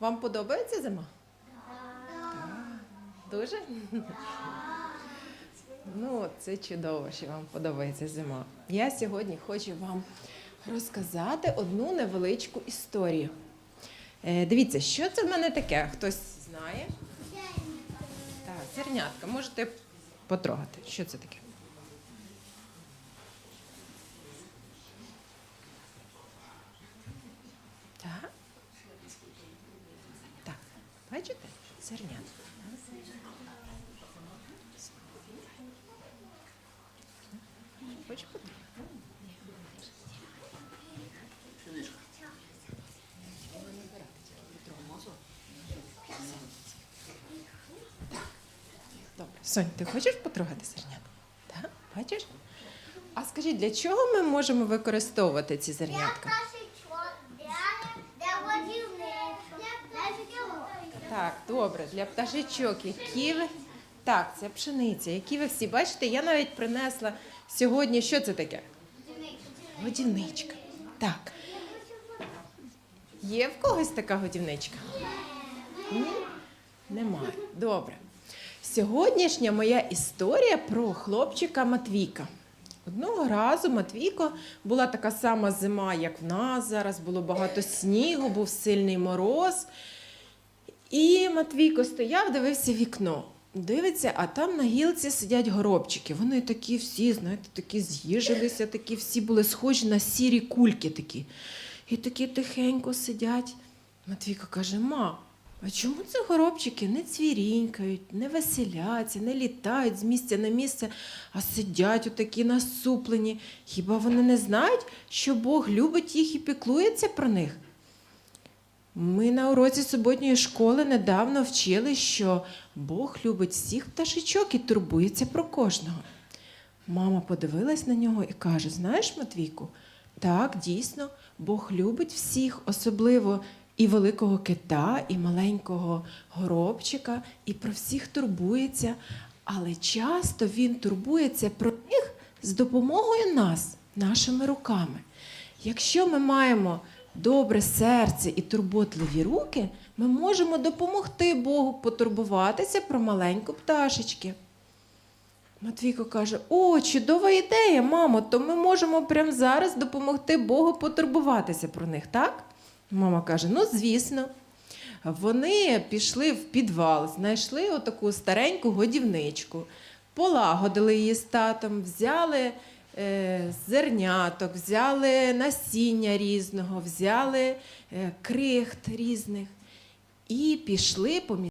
Вам подобається зима? Дуже? Ну, це чудово, що вам подобається зима. Я сьогодні хочу вам розказати одну невеличку історію. Е, дивіться, що це в мене таке? Хтось знає? Так, зернятка, можете потрогати. Що це таке? Так. Так, бачите? Зернятка. Хочу потрогати. Добре. Сонь, ти хочеш потрогати зернятку? Так, бачиш? А скажіть, для чого ми можемо використовувати ці зернятка? Так, добре, для пташечок, які ви. Так, це пшениця, які ви всі бачите, я навіть принесла сьогодні. Що це таке? Годівничка. Так. Є в когось така годівничка? Ні? Немає. Добре. Сьогоднішня моя історія про хлопчика Матвійка. Одного разу Матвійко була така сама зима, як в нас зараз, було багато снігу, був сильний мороз. І Матвійко стояв, дивився вікно. Дивиться, а там на гілці сидять горобчики. Вони такі всі, знаєте, такі з'їжилися, такі всі були схожі на сірі кульки такі. І такі тихенько сидять. Матвійко каже: ма, а чому це горобчики не цвірінькають, не веселяться, не літають з місця на місце, а сидять отакі насуплені? Хіба вони не знають, що Бог любить їх і піклується про них? Ми на уроці суботньої школи недавно вчили, що Бог любить всіх пташечок і турбується про кожного. Мама подивилась на нього і каже: Знаєш, Матвійку, так, дійсно, Бог любить всіх, особливо і великого кита, і маленького горобчика, і про всіх турбується. Але часто він турбується про них з допомогою нас, нашими руками. Якщо ми маємо добре серце і турботливі руки, ми можемо допомогти Богу потурбуватися про маленьку пташечки. Матвійко каже: О, чудова ідея, мамо, то ми можемо прямо зараз допомогти Богу потурбуватися про них, так? Мама каже: Ну, звісно. Вони пішли в підвал, знайшли отаку стареньку годівничку, полагодили її з татом, взяли зерняток, взяли насіння різного, взяли е, крихт різних і пішли по